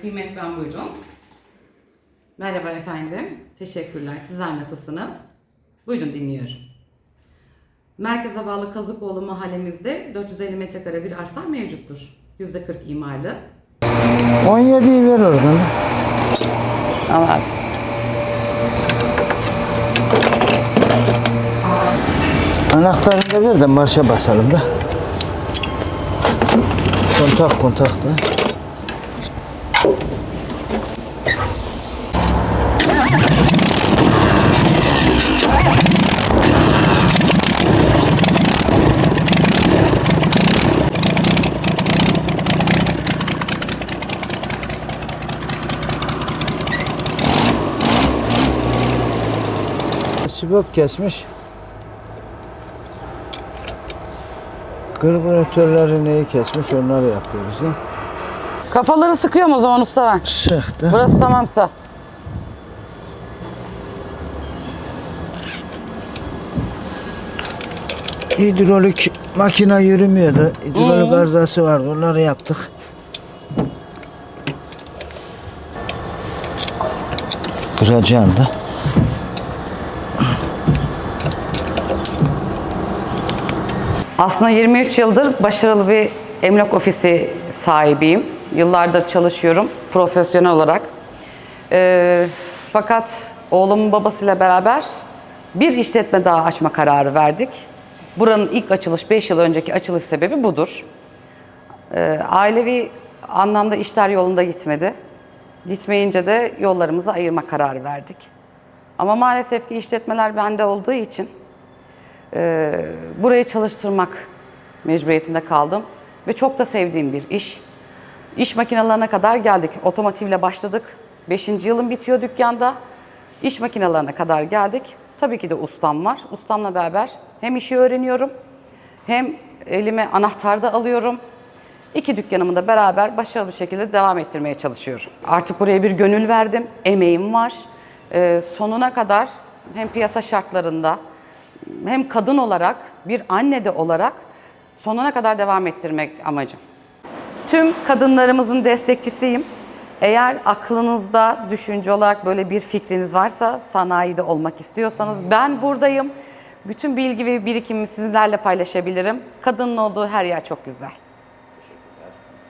Kıymet ben buyurun. Merhaba efendim. Teşekkürler. Sizler nasılsınız? Buyurun dinliyorum. Merkeze bağlı Kazıkoğlu mahallemizde 450 metrekare bir arsa mevcuttur. %40 imarlı. 17'yi ver oradan. Ama Anahtarını da ver de marşa basalım da. Kontak kontak da. Sibop kesmiş. Karbüratörleri neyi kesmiş onları yapıyoruz ya. kafaları sıkıyorum o zaman usta ben. Sık da. Burası tamamsa. Hidrolik makine yürümüyordu. Hidrolik arızası vardı. Onları yaptık. Kıracağım da. Aslında 23 yıldır başarılı bir emlak ofisi sahibiyim. Yıllardır çalışıyorum profesyonel olarak. Ee, fakat oğlumun babasıyla beraber bir işletme daha açma kararı verdik. Buranın ilk açılış, 5 yıl önceki açılış sebebi budur. Ee, ailevi anlamda işler yolunda gitmedi. Gitmeyince de yollarımızı ayırma kararı verdik. Ama maalesef ki işletmeler bende olduğu için e, burayı çalıştırmak mecburiyetinde kaldım. Ve çok da sevdiğim bir iş. İş makinelerine kadar geldik. Otomotivle başladık. Beşinci yılım bitiyor dükkanda. İş makinelerine kadar geldik. Tabii ki de ustam var. Ustamla beraber hem işi öğreniyorum hem elime anahtar da alıyorum. İki dükkanımı da beraber başarılı bir şekilde devam ettirmeye çalışıyorum. Artık buraya bir gönül verdim, emeğim var. Ee, sonuna kadar hem piyasa şartlarında hem kadın olarak bir anne de olarak sonuna kadar devam ettirmek amacım. Tüm kadınlarımızın destekçisiyim. Eğer aklınızda düşünce olarak böyle bir fikriniz varsa, sanayide olmak istiyorsanız ben buradayım. Bütün bilgi ve birikimimi sizlerle paylaşabilirim. Kadının olduğu her yer çok güzel.